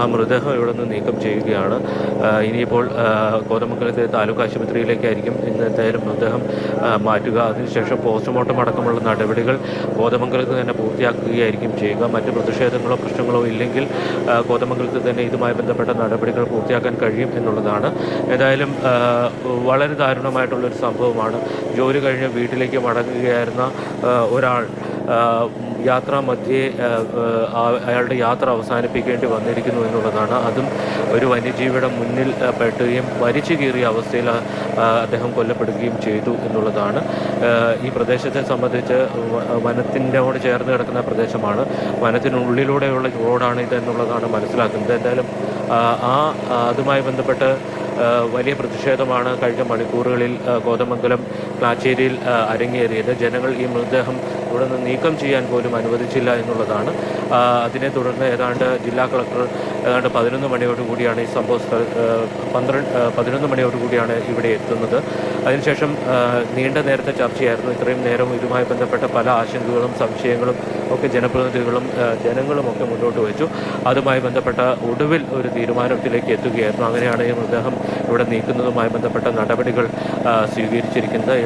ആ മൃതദേഹം ഇവിടെ നിന്ന് നീക്കം ചെയ്യുകയാണ്. ഇനിയിപ്പോൾ കോതമംഗലത്തെ താലൂക്ക് ആശുപത്രിയിലേക്കായിരിക്കും ഇന്ന് എന്തായാലും മൃതദേഹം മാറ്റുക. അതിനുശേഷം പോസ്റ്റ്മോർട്ടം അടക്കമുള്ള നടപടികൾ കോതമംഗലത്ത് തന്നെ പൂർത്തിയാക്കുകയായിരിക്കും ചെയ്യുക. മറ്റ് പ്രതിഷേധങ്ങളോ പ്രശ്നങ്ങളോ ഇല്ലെങ്കിൽ കോതമംഗലത്ത് തന്നെ ഇതുമായി ബന്ധപ്പെട്ട നടപടികൾ പൂർത്തിയാക്കാൻ കഴിയും എന്നുള്ളതാണ്. ഏതായാലും വളരെ ദാരുണമായിട്ടുള്ളൊരു സംഭവമാണ്. ജോലി കഴിഞ്ഞ് വീട്ടിലേക്ക് മടങ്ങുകയായിരുന്ന ഒരാൾ യാത്രാ മധ്യേ അയാളുടെ യാത്ര അവസാനിപ്പിക്കേണ്ടി വന്നിരിക്കുന്നു എന്നുള്ളതാണ്. അതും ഒരു വന്യജീവിയുടെ മുന്നിൽ പെട്ടുകയും വലിച്ചു കീറിയ അവസ്ഥയിൽ അദ്ദേഹം കൊല്ലപ്പെടുകയും ചെയ്തു എന്നുള്ളതാണ്. ഈ പ്രദേശത്തെ സംബന്ധിച്ച് വനത്തിനോട് ചേർന്ന് കിടക്കുന്ന പ്രദേശമാണ്. വനത്തിനുള്ളിലൂടെയുള്ള റോഡാണ് ഇതെന്നുള്ളതാണ് മനസ്സിലാക്കുന്നത്. എന്തായാലും ആ, അതുമായി ബന്ധപ്പെട്ട് വലിയ പ്രതിഷേധമാണ് കഴിഞ്ഞ മണിക്കൂറുകളിൽ കോതമംഗലം ക്ലാച്ചേരിയിൽ ആ, അരങ്ങേറിയത്. ജനങ്ങൾ ഈ മൃതദേഹം ഇവിടെ നിന്ന് നീക്കം ചെയ്യാൻ പോലും അനുവദിച്ചില്ല എന്നുള്ളതാണ്. അതിനെ തുടർന്ന് ഏതാണ്ട് ജില്ലാ കളക്ടർ ഏതാണ്ട് പതിനൊന്ന് മണിയോടുകൂടിയാണ് ഈ സംഭവ പന്ത്രണ്ട് പതിനൊന്ന് മണിയോടുകൂടിയാണ് ഇവിടെ എത്തുന്നത്. അതിനുശേഷം നീണ്ട നേരത്തെ ചർച്ചയായിരുന്നു. ഇത്രയും നേരം ഇതുമായി ബന്ധപ്പെട്ട പല ആശങ്കകളും സംശയങ്ങളും ഒക്കെ ജനപ്രതിനിധികളും ജനങ്ങളും ഒക്കെ മുന്നോട്ട് വെച്ചു. അതുമായി ബന്ധപ്പെട്ട ഒടുവിൽ ഒരു തീരുമാനത്തിലേക്ക് എത്തുകയായിരുന്നു. അങ്ങനെയാണ് ഈ മൃതദേഹം ഇവിടെ നീക്കുന്നതുമായി ബന്ധപ്പെട്ട നടപടികൾ സ്വീകരിച്ചിരിക്കുന്നത്.